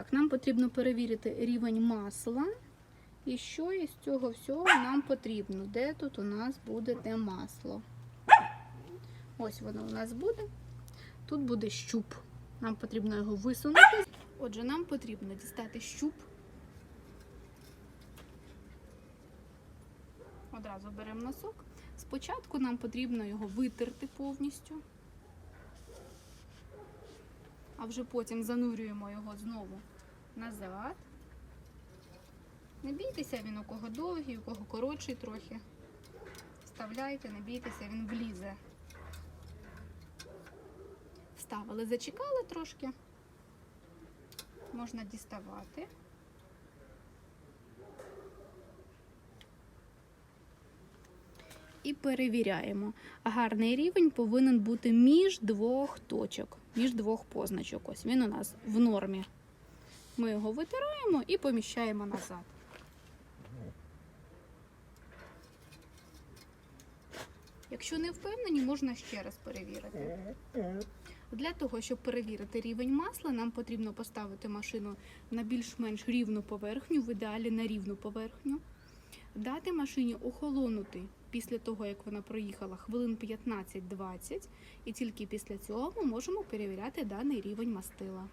Так, нам потрібно перевірити рівень масла. І що із цього всього нам потрібно? Де тут у нас буде те масло? Ось воно у нас буде. Тут буде щуп. Нам потрібно його висунути. Отже, нам потрібно дістати щуп. Одразу беремо носок. Спочатку нам потрібно його витерти повністю, а вже потім занурюємо його знову назад. Не бійтеся, він у кого довгий, у кого коротший трохи. Вставляйте, не бійтеся, він влізе. Вставили, зачекали трошки. Можна діставати. І перевіряємо. Гарний рівень повинен бути між двох точок, між двох позначок. Ось він у нас в нормі. Ми його витираємо і поміщаємо назад. Якщо не впевнені, можна ще раз перевірити. Для того, щоб перевірити рівень масла, нам потрібно поставити машину на більш-менш рівну поверхню, в ідеалі на рівну поверхню. Дати машині охолонути після того, як вона проїхала хвилин 15-20, і тільки після цього ми можемо перевіряти даний рівень мастила.